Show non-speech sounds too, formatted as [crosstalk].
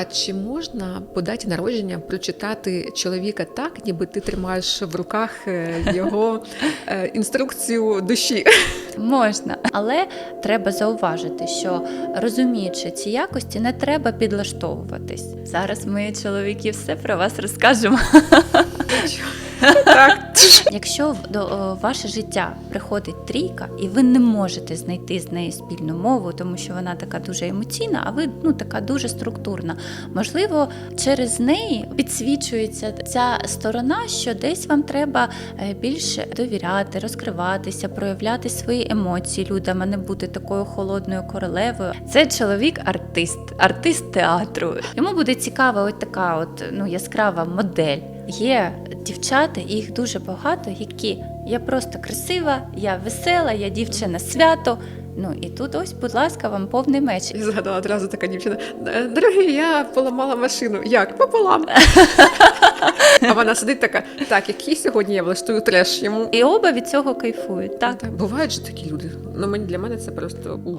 А чи можна по даті народження прочитати чоловіка так, ніби ти тримаєш в руках е, його е, інструкцію душі? Можна, але треба зауважити, що розуміючи ці якості, не треба підлаштовуватись. Зараз ми, чоловіки, все про вас розкажемо. Так. Якщо до ваше життя приходить трійка, і ви не можете знайти з нею спільну мову, тому що вона така дуже емоційна, а ви ну така дуже структурна. Можливо, через неї підсвічується ця сторона, що десь вам треба е, більше довіряти, розкриватися, проявляти свої емоції людям, а не бути такою холодною королевою. Це чоловік артист, артист театру. Йому буде цікава, от така от ну яскрава модель. Є дівчата, і їх дуже багато, які я просто красива, я весела, я дівчина свято. Ну і тут ось, будь ласка, вам повний меч. І згадала одразу така дівчина. «Е, Дорогий, я поламала машину. Як? Пополам. [laughs] А вона сидить така, так, який сьогодні я влаштую треш йому. І оба від цього кайфують. Так Так, бувають же такі люди. Ну мені для мене це просто ух.